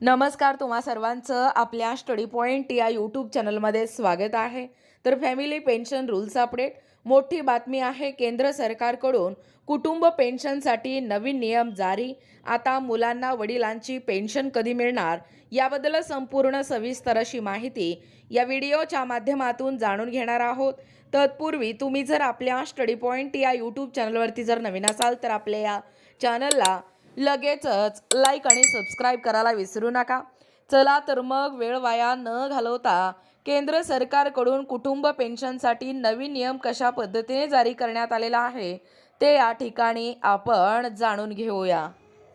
नमस्कार तुम्हा सर्वांचं आपल्या स्टडी पॉईंट या यूट्यूब चॅनलमध्ये स्वागत आहे. तर फॅमिली पेन्शन रूल्स अपडेट. मोठी बातमी आहे केंद्र सरकारकडून कुटुंब पेन्शनसाठी नवीन नियम जारी. आता मुलांना वडिलांची पेन्शन कधी मिळणार? याबद्दल संपूर्ण सविस्तर अशी माहिती या व्हिडिओच्या माध्यमातून जाणून घेणार आहोत. तत्पूर्वी तुम्ही जर आपल्या स्टडी पॉईंट या यूट्यूब चॅनलवरती जर नवीन असाल तर आपल्या या चॅनलला लगेचच लाईक आणि सबस्क्राईब करायला विसरू नका. चला तर मग वेळ वाया न घालवता केंद्र सरकारकडून कुटुंब पेन्शनसाठी नवीन नियम कशा पद्धतीने जारी करण्यात आलेला आहे ते या ठिकाणी आपण जाणून घेऊया.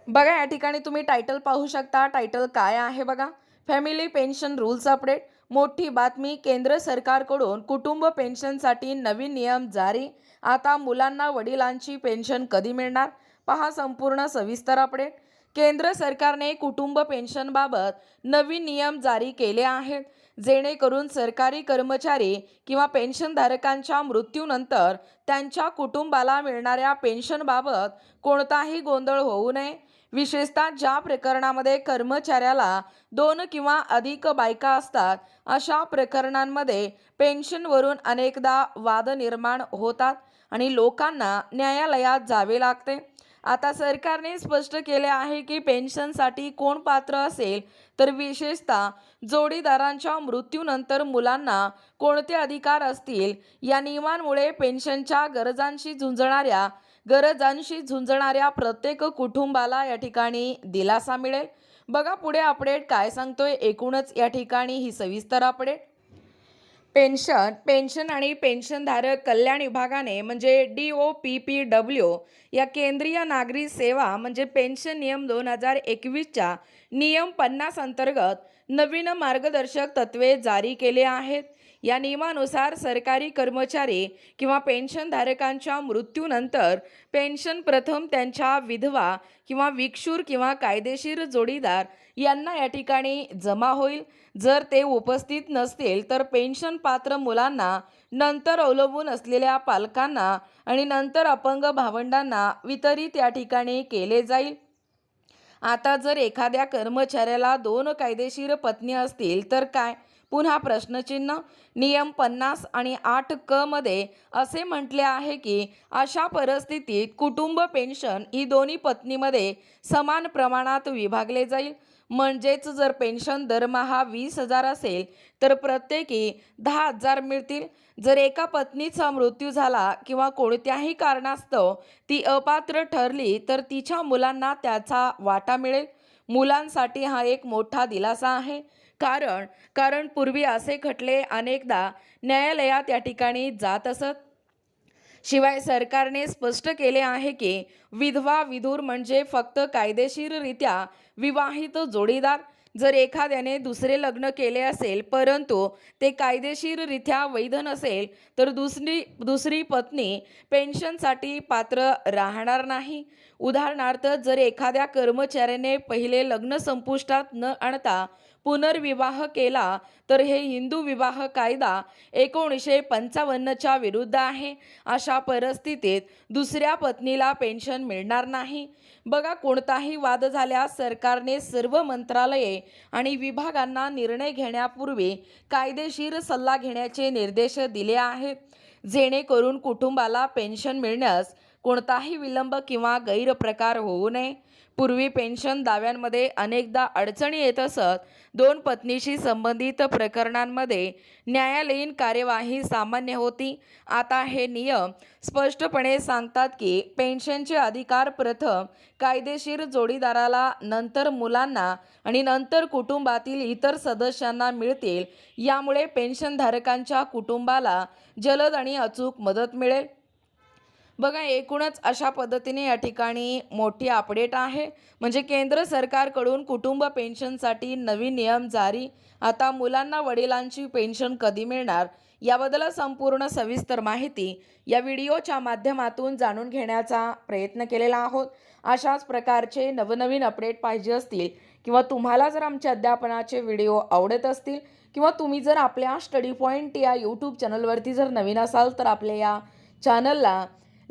बघा या ठिकाणी तुम्ही टायटल पाहू शकता. टायटल काय आहे बघा? फॅमिली पेन्शन रूल्स अपडेट मोठी बातमी केंद्र सरकारकडून कुटुंब पेन्शनसाठी नवीन नियम जारी. आता मुलांना वडिलांची पेन्शन कधी मिळणार? पहा संपूर्ण सविस्तर अपडेट केंद्र सरकारने कुटुंब पेन्शनबाबत नवीन नियम जारी केले आहेत. जेणेकरून सरकारी कर्मचारी किंवा पेन्शनधारकांच्या मृत्यूनंतर त्यांच्या कुटुंबाला मिळणाऱ्या पेन्शनबाबत कोणताही गोंधळ होऊ नये. विशेषतः ज्या प्रकरणामध्ये कर्मचाऱ्याला दोन किंवा अधिक बायका असतात अशा प्रकरणांमध्ये पेन्शनवरून अनेकदा वाद निर्माण होतात आणि लोकांना न्यायालयात जावे लागते. आता सरकारने स्पष्ट केले आहे की पेन्शनसाठी कोण पात्र असेल? तर विशेषतः जोडीदारांच्या मृत्यूनंतर मुलांना कोणते अधिकार असतील? या नियमांमुळे पेन्शनच्या गरजांशी झुंजणाऱ्या गरजांशी झुंजणाऱ्या प्रत्येक कुटुंबाला या ठिकाणी दिलासा मिळेल. बघा पुढे अपडेट काय सांगतोय. एकूणच या ठिकाणी ही सविस्तर अपडेट पेन्शन पेन्शन आणि पेन्शनधारक कल्याण विभागाने म्हणजे D O P P W या केंद्रीय नागरी सेवा म्हणजे पेन्शन नियम दोन हजार एकवीसच्या नियम पन्नास अंतर्गत नवीन मार्गदर्शक तत्वे जारी केले आहेत. या नियमानुसार सरकारी कर्मचारी किंवा पेन्शनधारकांच्या मृत्यूनंतर पेन्शन प्रथम त्यांच्या विधवा किंवा विक्षूर किंवा कायदेशीर जोडीदार यांना या ठिकाणी जमा होईल. जर ते उपस्थित नसतील तर पेन्शन पात्र मुलांना नंतर अवलंबून असलेल्या पालकांना आणि नंतर अपंग भावंडांना वितरित या ठिकाणी केले जाईल. आता जर एखाद्या कर्मचाऱ्याला दोन कायदेशीर पत्नी असतील तर काय? पुन्हा प्रश्नचिन्ह नियम पन्नास आणि आठ क मध्ये असे म्हटले आहे की अशा परिस्थितीत कुटुंब पेन्शन ही दोन्ही पत्नीमध्ये समान प्रमाणात विभागले जाईल. म्हणजेच जर पेन्शन दरमहा वीस हजार असेल तर प्रत्येकी दहा हजार मिळतील. जर एका पत्नीचा मृत्यू झाला किंवा कोणत्याही कारणास्तव ती अपात्र ठरली तर तिच्या मुलांना त्याचा वाटा मिळेल. मुलांसाठी हा एक मोठा दिलासा आहे. कारण कारण पूर्वी असे खटले अनेकदा न्यायालयात या ठिकाणी जात असत. शिवाय सरकारने स्पष्ट केले आहे की विधवा विधूर म्हणजे फक्त कायदेशीररित्या विवाहित जोडीदार. जर एखाद्याने दुसरे लग्न केले असेल परंतु ते कायदेशीररित्या वैध नसेल तर दुसरी दुसरी पत्नी पेन्शनसाठी पात्र राहणार नाही. उदाहरणार्थ जर एखाद्या कर्मचाऱ्याने पहिले लग्न संपुष्टात न आणता पुनर्विवाह केला तर हे हिंदू विवाह कायदा एकोणीसशे पंचावन्नच्या विरुद्ध आहे. अशा परिस्थितीत दुसऱ्या पत्नीला पेन्शन मिळणार नाही. बघा कोणताही वाद झाल्यास सरकारने सर्व मंत्रालये आणि विभागांना निर्णय घेण्यापूर्वी कायदेशीर सल्ला घेण्याचे निर्देश दिले आहेत. जेणेकरून कुटुंबाला पेन्शन मिळण्यास कोणताही विलंब किंवा गैरप्रकार होऊ नये. पूर्वी पेन्शन दाव्यांमध्ये अनेकदा अडचणी येत असत. दोन पत्नीशी संबंधित प्रकरणांमध्ये न्यायालयीन कार्यवाही सामान्य होती. आता हे नियम स्पष्टपणे सांगतात की पेन्शनचे अधिकार प्रथम कायदेशीर जोडीदाराला नंतर मुलांना आणि नंतर कुटुंबातील इतर सदस्यांना मिळतील. यामुळे पेन्शनधारकांच्या कुटुंबाला जलद आणि अचूक मदत मिळेल. बघा एकूणच अशा पद्धतीने या ठिकाणी मोठी अपडेट आहे. म्हणजे केंद्र सरकारकडून कुटुंब पेन्शनसाठी नवीन नियम जारी. आता मुलांना वडिलांची पेन्शन कधी मिळणार? याबद्दल संपूर्ण सविस्तर माहिती या व्हिडिओच्या माध्यमातून जाणून घेण्याचा प्रयत्न केलेला आहोत. अशाच प्रकारचे नवनवीन अपडेट पाहिजे असतील किंवा तुम्हाला जर आमचे अध्यापनाचे व्हिडिओ आवडत असतील किंवा तुम्ही जर आपल्या स्टडी पॉईंट या यूट्यूब चॅनलवरती जर नवीन असाल तर आपल्या या चॅनलला